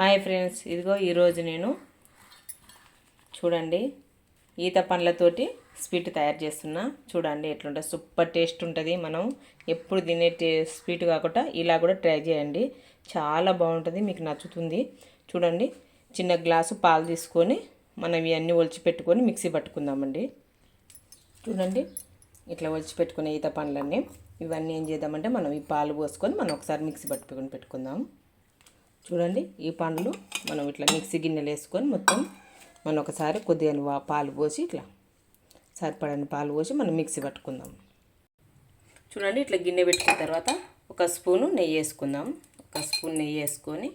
Hi friends ఇదిగో ఈరోజు నేను చూడండి ఈత పండ్లతోటి స్వీట్ తయారు చేస్తున్నా. చూడండి ఎట్లుంటుంది సూపర్ టేస్ట్ ఉంటుంది. మనం ఎప్పుడు తినే టే స్వీట్ కాకుండా ఇలా కూడా ట్రై చేయండి. చాలా బాగుంటుంది మీకు నచ్చుతుంది. చూడండి చిన్న గ్లాసు పాలు తీసుకొని మనం ఇవన్నీ ఒలిచి పెట్టుకొని మిక్సీ పట్టుకుందామండి. చూడండి ఇట్లా ఒలిచి పెట్టుకునే ఈత పండ్లన్నీ. ఇవన్నీ ఏం చేద్దామంటే మనం ఈ పాలు పోసుకొని మనం ఒకసారి మిక్సీ పట్టుకొని పెట్టుకుందాం. చూడండి ఈ పండ్లు మనం ఇట్లా మిక్సీ గిన్నెలు వేసుకొని మొత్తం మనం ఒకసారి కొద్దిగా వా- పాలు పోసి ఇట్లా సరిపడని పాలు పోసి మనం మిక్సీ పట్టుకుందాం. చూడండి ఇట్లా గిన్నె పెట్టుకున్న తర్వాత ఒక స్పూను నెయ్యి వేసుకుందాం. ఒక స్పూన్ నెయ్యి వేసుకొని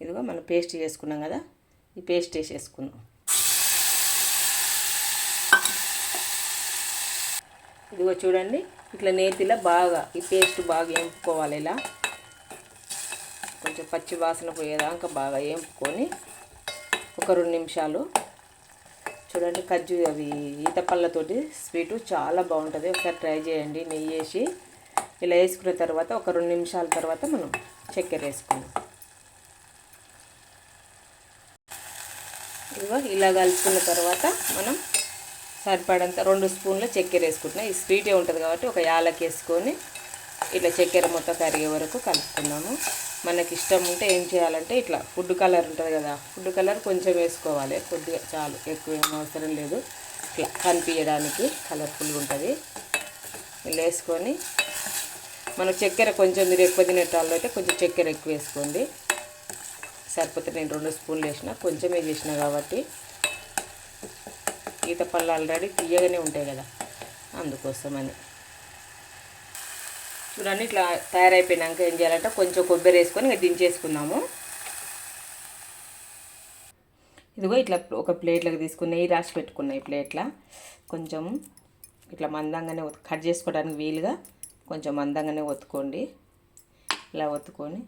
ఇదిగో మనం పేస్ట్ చేసుకున్నాం కదా ఈ పేస్ట్ వేసేసుకుందాం. ఇదిగో చూడండి ఇట్లా నేతిలో బాగా ఈ పేస్ట్ బాగా వేపుకోవాలి ఇలా. కొంచెం పచ్చి వాసన పోయేదాకా బాగా వేపుకొని ఒక రెండు నిమిషాలు. చూడండి కజ్జు అవి ఈత పళ్ళతోటి స్వీటు చాలా బాగుంటుంది. ఒకసారి ట్రై చేయండి నెయ్యి వేసి. ఇలా వేసుకున్న తర్వాత ఒక రెండు నిమిషాల తర్వాత మనం చక్కెర వేసుకుందాం. ఇదిగో ఇలా కలుపుకున్న తర్వాత మనం సరిపడంత రెండు స్పూన్ల చక్కెర వేసుకుంటున్నాం. ఈ స్వీటే ఉంటుంది కాబట్టి ఒక యాలకి వేసుకొని ఇట్లా చక్కెర మొత్తం కరిగే వరకు కలుపుకున్నాము మనకి ఇష్టం ఉంటే ఏం చేయాలంటే ఇట్లా ఫుడ్ కలర్ ఉంటుంది కదా ఫుడ్ కలర్ కొంచెం వేసుకోవాలి. కొద్దిగా చాలు ఎక్కువ ఏం అవసరం లేదు. ఇట్లా కనిపించడానికి కలర్ఫుల్గా ఉంటుంది. ఇలా వేసుకొని మనం చక్కెర కొంచెం మీరు ఎక్కువ తినేటాళ్ళు అయితే కొంచెం చక్కెర ఎక్కువ వేసుకోండి. సరిపోతే నేను రెండు స్పూన్లు వేసిన కొంచెమే చేసిన కాబట్టి ఈత పళ్ళు ఆల్రెడీ తీయగానే ఉంటాయి కదా అందుకోసమని. చూడండి ఇట్లా తయారైపోయినాక ఏం చేయాలంటే కొంచెం కొబ్బరి వేసుకొని ఇంకా దించేసుకుందాము. ఇదిగో ఇట్లా ఒక ప్లేట్లోకి తీసుకుని నెయ్యి రాసి పెట్టుకున్నాయి ప్లేట్ల. కొంచెం ఇట్లా మందంగానే కట్ చేసుకోవడానికి వీలుగా కొంచెం మందంగానే ఒత్తుకోండి. ఇలా ఒత్తుకొని